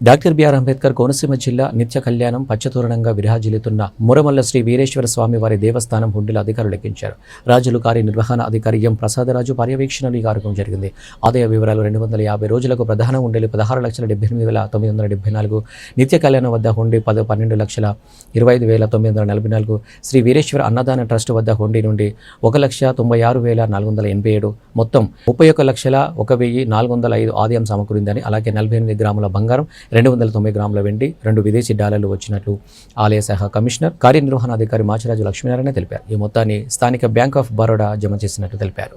Doctor BR Ambedkar Konaseema జిల్లా నిత్య కళ్యాణం పచ్చతోరణంగా విరాజిల్లుతున్న మురమల్ల శ్రీ వీరేశ్వర స్వామి వారి దేవస్థానం హుండీల అధికారులు లెక్కించారు. రాజులు కార్యనిర్వహణ అధికారి ఎం ప్రసాదరాజు పర్యవేక్షణలు ఈ కార్యక్రమం జరిగింది. ఆదాయ వివరాలు రెండు వందల యాభై రోజులకు ప్రధాన హుండీలు పదహారు లక్షల డెబ్బై ఎనిమిది వేల తొమ్మిది వందల డెబ్బై నాలుగు నిత్య కళ్యాణం వద్ద హుండీ పద పన్నెండు లక్షల ఇరవై ఐదు వేల తొమ్మిది వందల నలభై నాలుగు శ్రీ వీరేశ్వర అన్నదాన ట్రస్ట్ వద్ద హుండీ నుండి ఒక లక్ష తొంభై ఆరు వేల నాలుగు వందల ఎనభై ఏడు మొత్తం ముప్పై ఒక లక్షల ఒక వెయ్యి నాలుగు వందల ఐదు ఆదాయం సమకూరిందని అలాగే నలభై ఎనిమిది గ్రాముల బంగారం రెండు వందల తొంభై గ్రాముల వెండి రెండు విదేశీ డాలర్లు వచ్చినట్లు ఆలయ శాఖ కమిషనర్ కార్యనిర్వహణాధికారి మాచిరాజు లక్ష్మీనారాయణ తెలిపారు. ఈ మొత్తాన్ని స్థానిక బ్యాంక్ ఆఫ్ బరోడా జమ చేసినట్లు తెలిపారు.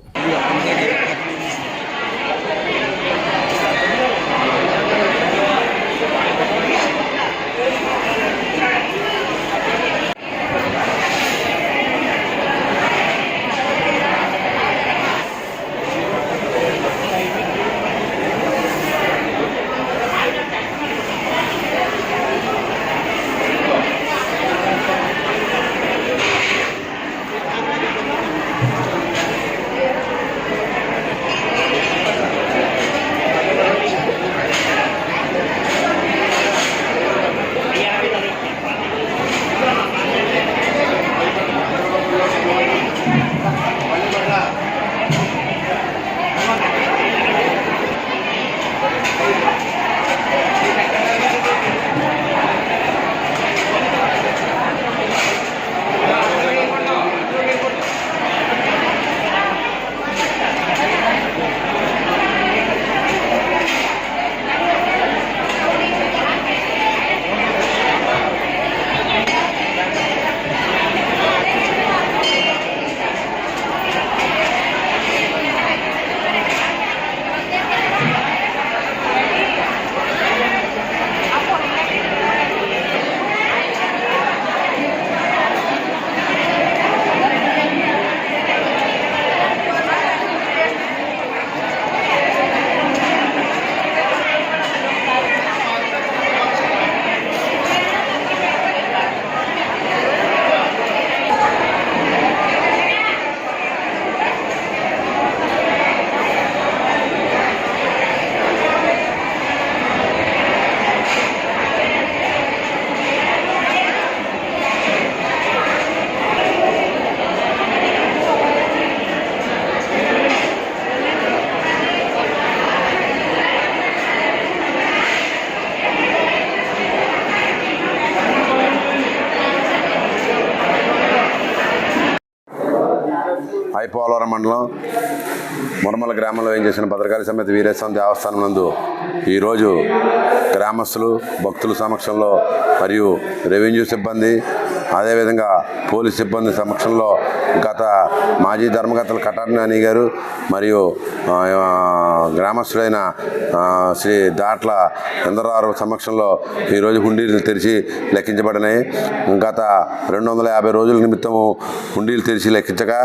ఐపోలవరం మండలం మురమల గ్రామంలో ఏం చేసిన భద్రకాళి సమేత వీరేశ్వరం దేవస్థానం నందు ఈరోజు గ్రామస్తులు భక్తుల సమక్షంలో మరియు రెవెన్యూ సిబ్బంది అదేవిధంగా పోలీస్ సిబ్బంది సమక్షంలో గత మాజీ ధర్మకర్తలు కటార్నాని గారు మరియు గ్రామస్తుడైన శ్రీ దాట్ల చంద్రరావు సమక్షంలో ఈరోజు హుండీలు తెరిచి లెక్కించబడినాయి. గత రెండు వందల యాభై రోజుల నిమిత్తము హుండీలు తెరిచి లెక్కించగా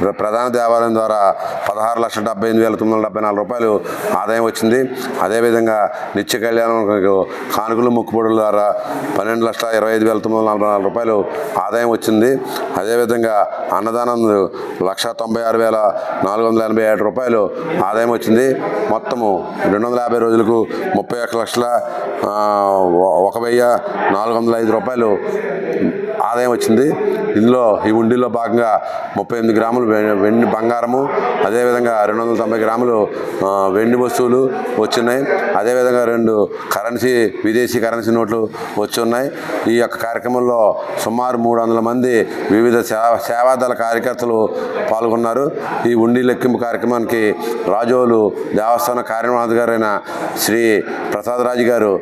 ప్ర- ప్రధాన దేవాలయం ద్వారా పదహారు లక్షల డెబ్బై ఎనిమిది వేల తొమ్మిది వందల డెబ్బై నాలుగు రూపాయలు ఆదాయం వచ్చింది. అదేవిధంగా నిత్య కళ్యాణం కానుకలు మొక్కుబడుల ద్వారా పన్నెండు లక్షల ఇరవై ఐదు వేల తొమ్మిది వందల నలభై నాలుగు రూపాయలు ఆదాయం వచ్చింది. అదేవిధంగా అన్నదానం లక్ష తొంభై ఆరు వేల నాలుగు వందల ఎనభై ఏడు రూపాయలు ఆదాయం వచ్చింది. మొత్తము రెండు వందల యాభై రోజులకు ముప్పై ఒక్క లక్షల ఒక వెయ్యి నాలుగు వందల ఐదు రూపాయలు ఆదాయం వచ్చింది. ఇందులో ఈ ఉండిలో భాగంగా ముప్పై ఎనిమిది గ్రాములు వె- వెండి బంగారము అదేవిధంగా రెండు వందల తొంభై గ్రాములు వెండి వస్తువులు వచ్చున్నాయి. అదేవిధంగా రెండు కరెన్సీ విదేశీ కరెన్సీ నోట్లు వచ్చి ఉన్నాయి ఈ యొక్క కార్యక్రమంలో సుమారు మూడు వందల మంది వివిధ సేవాదళ కార్యకర్తలు పాల్గొన్నారు. ఈ ఉండి లెక్కింపు కార్యక్రమానికి రాజోలు దేవస్థాన కార్యనిర్వాహకులైన శ్రీ ప్రసాదరాజు గారు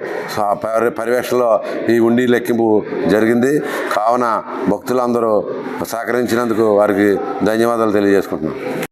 పరి- పర్యవేక్షణలో ఈ ఉండి లెక్కింపు జరిగింది. కావున భక్తులందరూ సహకరించినందుకు వారికి ధన్యవాదాలు తెలియజేసుకుంటున్నాం.